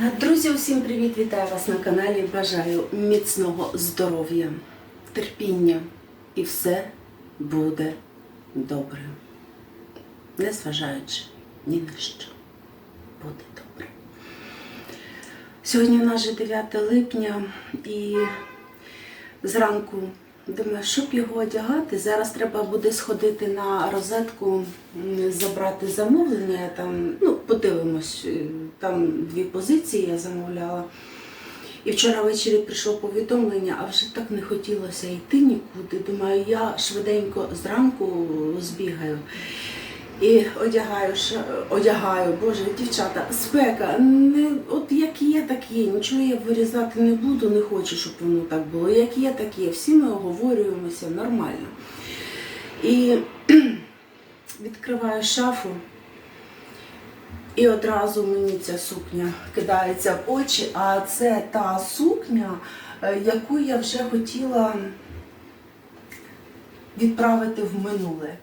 Друзі, усім привіт! Вітаю вас на каналі. Бажаю міцного здоров'я, терпіння і все буде добре. Незважаючи ні на що. Буде добре. Сьогодні у нас же 9 липня і зранку думаю, щоб його одягати. Зараз треба буде сходити на розетку, забрати замовлення. Там, ну, подивимось, е, там дві позиції я замовляла. І вчора ввечері прийшло повідомлення, а вже так не хотілося йти нікуди. Думаю, я швиденько зранку збігаю. І одягаю, одягаю, боже, дівчата, спека, не, от як є, так є. Нічого я вирізати не буду, не хочу, щоб воно так було. Як є, так є. Всі ми оговорюємося нормально. І відкриваю шафу, і одразу мені ця сукня кидається в очі, а це та сукня, е, яку я вже хотіла відправити в минуле.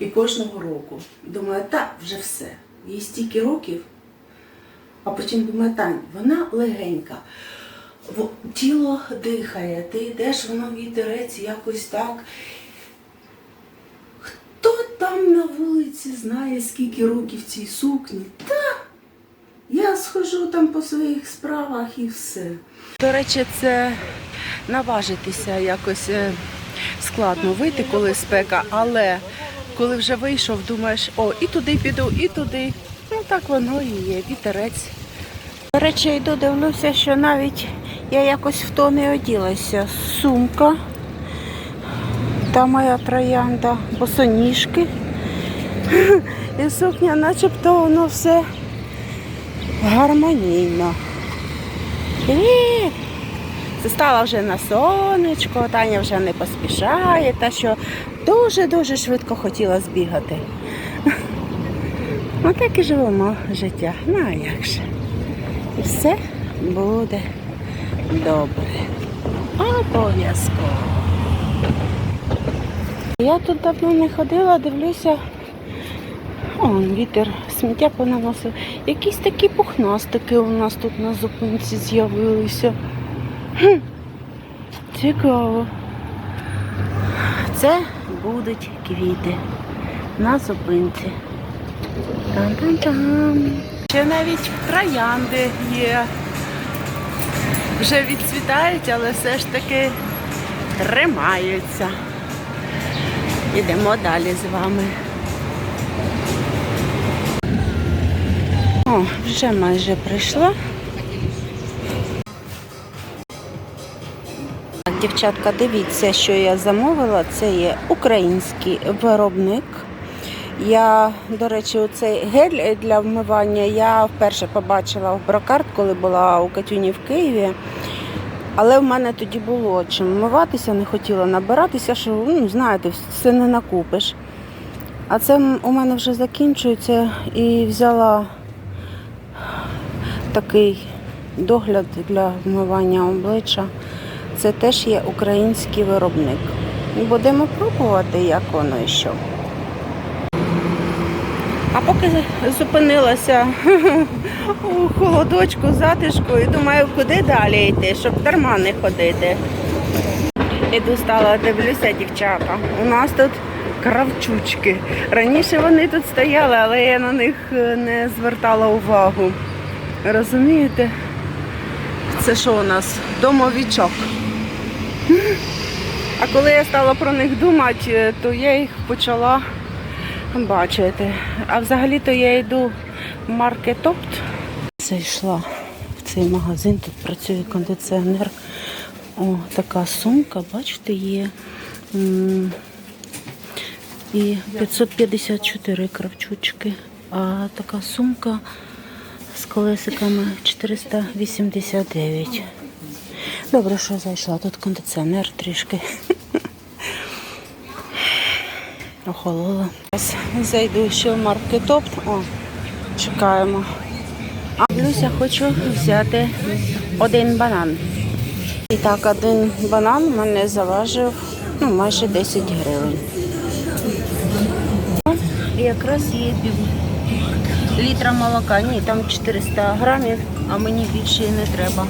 І кожного року. Думаю, так, вже все. Їй стільки років. А потім думаю, Тань, вона легенька. Тіло дихає, ти йдеш, воно вітерець якось так. Хто там на вулиці знає, скільки років цій сукні? Та я схожу там по своїх справах і все. До речі, це наважитися якось е, складно вийти, коли спека, але коли вже вийшов, думаєш, о, і туди піду, і туди. Ну так воно і є, вітерець. До речі, йду, дивлюся, що навіть я якось в то не оділася. Сумка. Та моя троянда, босоніжки. І сукня, начебто воно все гармонійно. І стала вже на сонечко, Таня вже не поспішає, та що дуже-дуже швидко хотіла збігати. Отак і живемо життя. Ну а як же? І все буде добре. Обов'язково. Я тут давно не ходила, дивлюся. Он вітер сміття понаносив. Якісь такі пухнастики у нас тут на зупинці з'явилися. Хм, Цікаво. Це будуть квіти на зупинці. Там-там-там. Ще навіть троянди є. Вже відцвітають, але все ж таки тримаються. Йдемо далі з вами. О, вже майже прийшла. Дівчатка, дивіться, що я замовила. Це є український виробник. Я, до речі, цей гель для вмивання я вперше побачила в Брокарт, коли була у Катюні в Києві. Але в мене тоді було чим вмиватися, не хотіла набиратися, що ну, знаєте, все не накупиш. А це у мене вже закінчується і взяла такий догляд для вмивання обличчя. Це теж є український виробник. Будемо пробувати, як воно і що. А поки зупинилася у холодочку, затишку і думаю, куди далі йти, щоб дарма не ходити. Іду стала, дивлюся, дівчата. У нас тут кравчучки. Раніше вони тут стояли, але я на них е, не звертала увагу. Розумієте? Це що у нас? Домовічок. А коли я стала про них думати, е, то я їх почала бачити. А взагалі-то я йду в маркетопт. Зайшла в цей магазин, тут працює кондиціонер. О, така сумка, бачите, є. І 554 кравчучки. А така сумка з колесиками 489. Добре, що зайшла. Тут кондиціонер трішки. Охолола. Зайду ще в маркетоп. О, чекаємо. А Люся, хочу взяти один банан. І так, один банан мене заважив ну, майже 10 гривень. І якраз є пів літра молока. Ні, там 400 грамів, а мені більше не треба.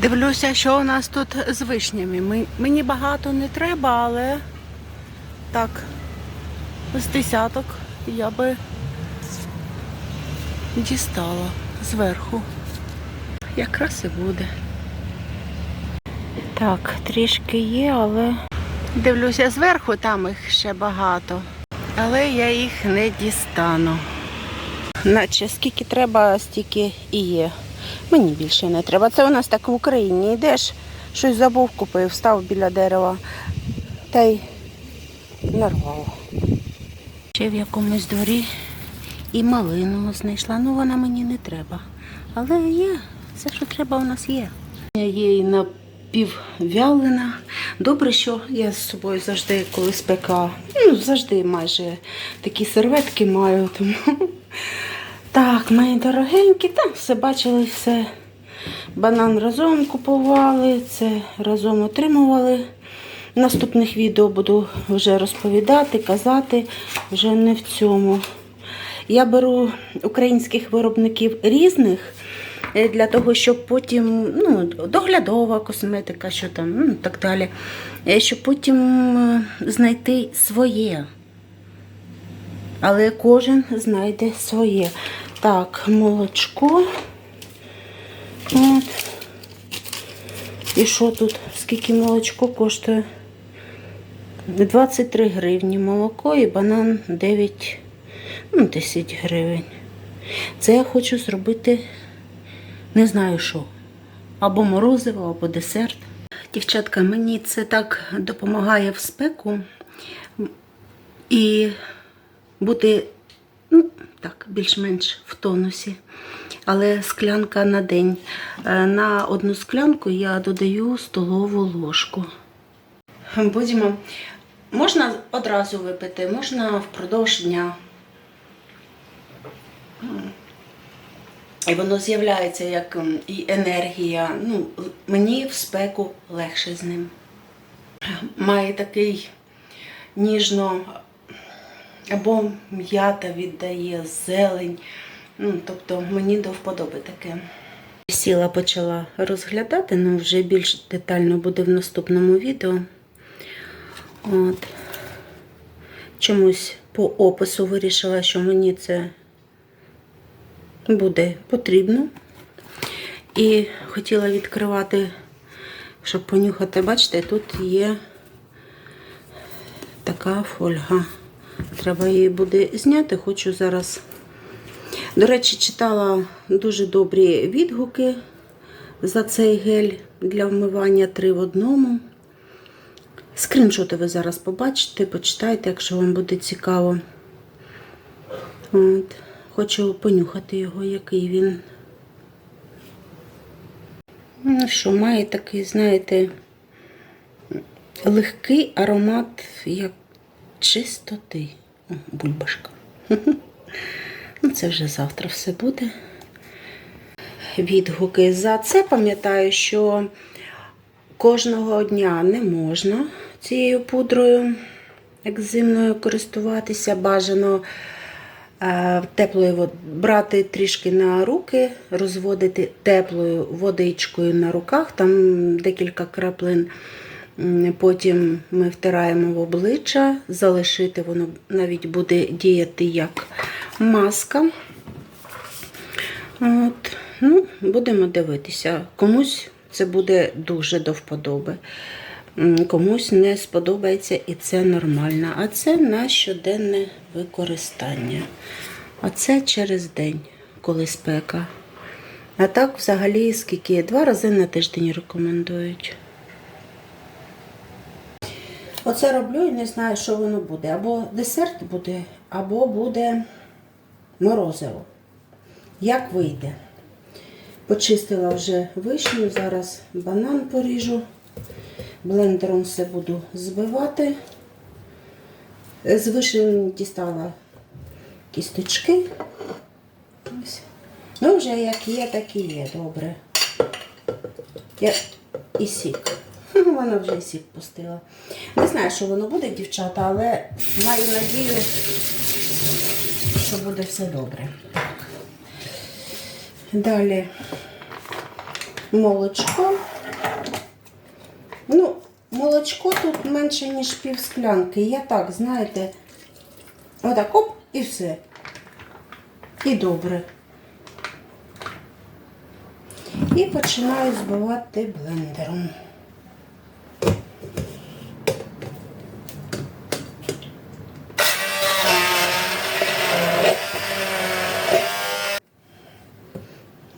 Дивлюся, що у нас тут з вишнями. Ми- Мені багато не треба, але так, з десяток я би дістала зверху. Якраз і буде. Так, трішки є, але дивлюся зверху, там їх ще багато. Але я їх не дістану. Наче скільки треба, стільки і є. Мені більше не треба. Це у нас так в Україні. Йдеш, щось забув купив, став біля дерева та й нарвав. Ще в якомусь дворі і малину знайшла. Ну вона мені не треба. Але є, все, що треба, у нас є. Є і напіввялина. Добре, що я з собою завжди, коли спека, ну, завжди майже такі серветки маю. Тому... Так, мої дорогенькі, там все бачили, все. Банан разом купували, це разом отримували. В наступних відео буду вже розповідати, казати, вже не в цьому. Я беру українських виробників різних е, для того, щоб потім ну, доглядова косметика, що там, ну так далі, е, щоб потім е, знайти своє. Але кожен знайде своє. Так, молочко. От. І що тут? Скільки молочко коштує? 23 гривні молоко і банан 9, ну, 10 гривень. Це я хочу зробити не знаю що. Або морозиво, або десерт. Дівчатка, мені це так допомагає в спеку і бути так, більш-менш в тонусі. Але склянка на день. Е, На одну склянку я додаю столову ложку. Будемо. Можна одразу випити, можна впродовж дня. І воно з'являється як і енергія. Ну, мені в спеку легше з ним. Має такий ніжно або м'ята віддає, зелень. Ну, тобто мені до вподоби таке. Сіла почала розглядати, але вже більш детально буде в наступному відео. От. Чомусь по опису вирішила, що мені це буде потрібно. І хотіла відкривати, щоб понюхати. Бачите, тут є така фольга. Треба її буде зняти. Хочу зараз. До речі, читала дуже добрі відгуки за цей гель для вмивання три в одному. Скріншоти ви зараз побачите, почитайте, якщо вам буде цікаво. От. Хочу понюхати його, який він. Ну що, має такий, знаєте, легкий аромат, як чистоти. О, бульбашка. Ну, це вже завтра все буде. Відгуки за це пам'ятаю, що кожного дня не можна цією пудрою екзимною користуватися. Бажано е, теплою брати трішки на руки, розводити теплою водичкою на руках, там декілька краплин. Потім ми втираємо в обличчя, залишити воно навіть буде діяти як маска. От. Ну, будемо дивитися. Комусь це буде дуже до вподоби. Комусь не сподобається і це нормально. А це на щоденне використання. А це через день, коли спека. А так, взагалі, скільки? Два рази на тиждень рекомендують. Оце роблю і не знаю, що воно буде. Або десерт буде, або буде морозиво. Як вийде? Почистила вже вишню, зараз банан поріжу. Блендером все буду збивати. З вишень дістала кісточки. Ну, вже як є, так і є, добре. Я... І сік. Вона вже сік пустила. Не знаю, що воно буде, дівчата, але маю надію, що буде все добре. Так. Далі молочко. Ну, молочко тут менше, ніж пів склянки. Я так, знаєте, отак оп, і все. І добре. І починаю збивати блендером.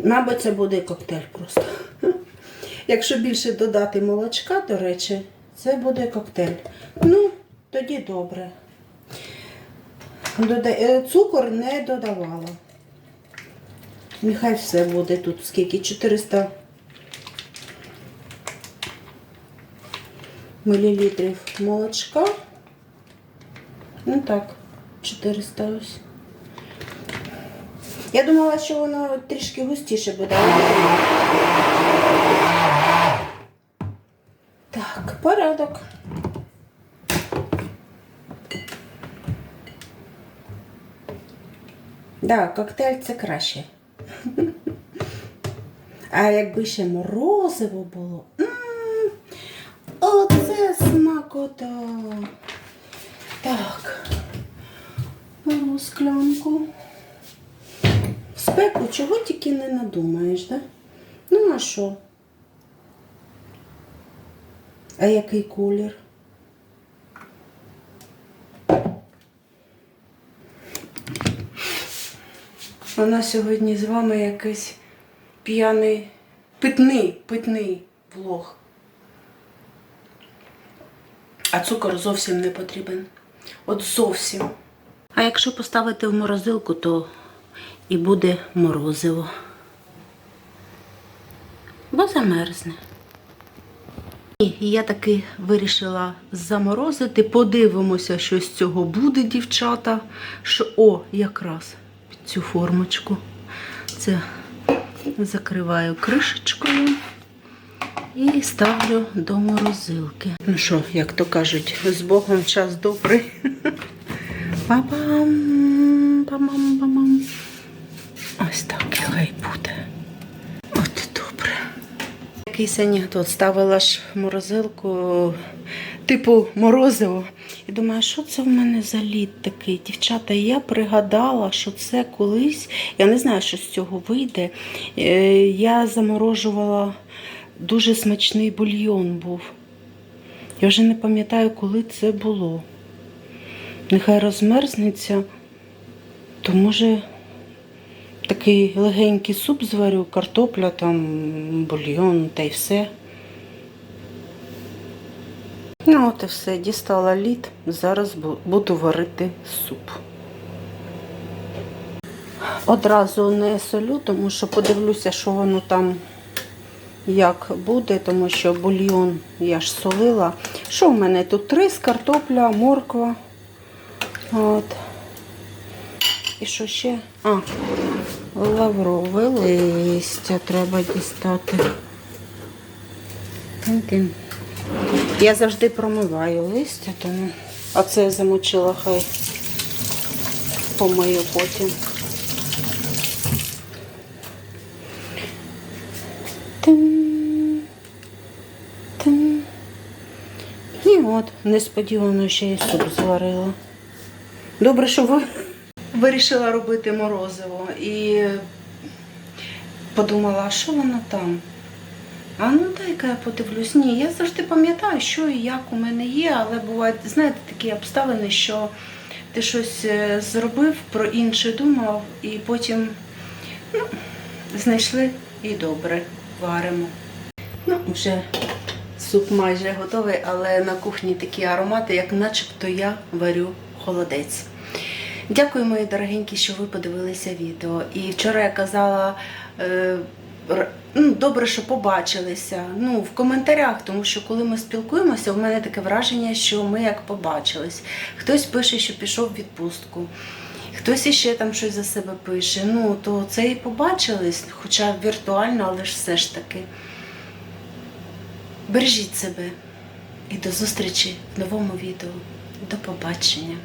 Мабуть, це буде коктейль просто. Якщо більше додати молочка, до речі, це буде коктейль. Ну, тоді добре. Е, Цукор не додавала. Нехай все буде тут скільки? 400 мл молочка. Ну так, 400 ось. Я думала, що воно трішки густіше буде. Так, порядок. Да, коктейль це краще. А якби ще морозиво було. м, Оце смакота. Так. Беру склянку. Спеку чого тільки не надумаєш, да? Ну, а що? А який колір? Нас сьогодні з вами якийсь п'яний, питний, питний влог. А цукор зовсім не потрібен. От зовсім. А якщо поставити в морозилку, то і буде морозиво. Бо замерзне. І я таки вирішила заморозити. Подивимося, що з цього буде, дівчата. Що, о, якраз під цю формочку. Це закриваю кришечкою і ставлю до морозилки. Ну що, як то кажуть, з Богом час добрий. Па-бам, па-бам-па-бам. Ось так хай буде. От добре. Якийсь анекдот ставила ж морозилку, типу морозиво. І думаю, що це в мене за лід такий? Дівчата, я пригадала, що це колись, я не знаю, що з цього вийде. е, Я заморожувала дуже смачний бульйон був. Я вже не пам'ятаю, коли це було. Нехай розмерзнеться, то може такий легенький суп зварю, картопля, там, бульйон та й все. Ну, от і все, дістала лід. Зараз буду варити суп. Одразу не солю, тому що подивлюся, що воно там як буде, тому що бульйон я ж солила. Що в мене тут? Рис, картопля, морква. От. І що ще? А, лаврове листя треба дістати. Тин-тин. Я завжди промиваю листя, тому. А це я замочила, хай помию потім. Тин. Тин. І от, несподівано ще й суп зварила. Добре, що ви вирішила робити морозиво і подумала, а що воно там? А ну дай-ка я подивлюсь. Ні, я завжди пам'ятаю, що і як у мене є, але бувають, знаєте, такі обставини, що ти щось е, зробив, про інше думав, і потім ну, знайшли і добре варимо. Ну, вже суп майже готовий, але на кухні такі аромати, як начебто я варю холодець. Дякую, мої дорогенькі, що ви подивилися відео. І вчора я казала. е, Ну, добре, що побачилися. Ну, в коментарях, тому що коли ми спілкуємося, у мене таке враження, що ми як побачились. Хтось пише, що пішов в відпустку, хтось іще там щось за себе пише. Ну, то це і побачились, хоча віртуально, але ж все ж таки. Бережіть себе і до зустрічі в новому відео. До побачення!